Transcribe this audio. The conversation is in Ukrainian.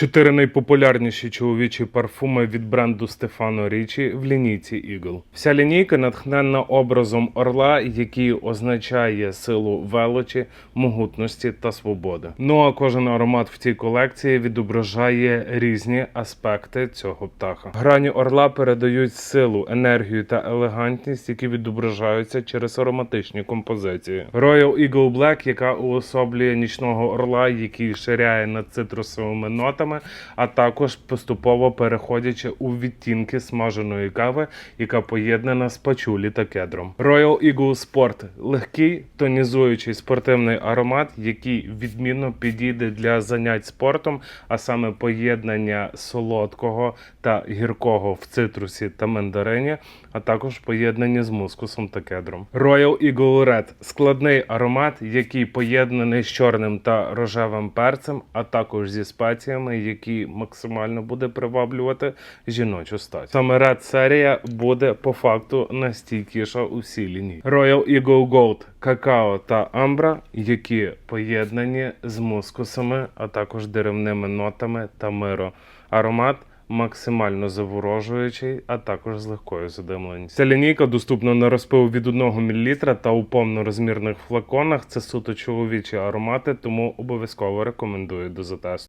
Чотири найпопулярніші чоловічі парфуми від бренду Стефано Річі в лінійці Eagle. Вся лінійка натхненна образом орла, який означає силу величі, могутності та свободи. Ну а кожен аромат в цій колекції відображає різні аспекти цього птаха. Грані орла передають силу, енергію та елегантність, які відображаються через ароматичні композиції. Royal Eagle Black, яка уособлює нічного орла, який ширяє над цитрусовими нотами, а також поступово переходячи у відтінки смаженої кави, яка поєднана з пачулі та кедром. Royal Eagle Sport – легкий тонізуючий спортивний аромат, який відмінно підійде для занять спортом, а саме поєднання солодкого та гіркого в цитрусі та мандарині, а також поєднання з мускусом та кедром. Royal Eagle Red – складний аромат, який поєднаний з чорним та рожевим перцем, а також зі спеціями, які максимально буде приваблювати жіночу стать. Саме Red серія буде по факту найстійкіша у всій лінії. Royal Eagle Gold – какао та амбра, які поєднані з мускусами, а також деревними нотами та миро. Аромат максимально заворожуючий, а також з легкою задимленістю. Ця лінійка доступна на розпил від 1 мл та у повнорозмірних флаконах. Це суто чоловічі аромати, тому обов'язково рекомендую до затесту.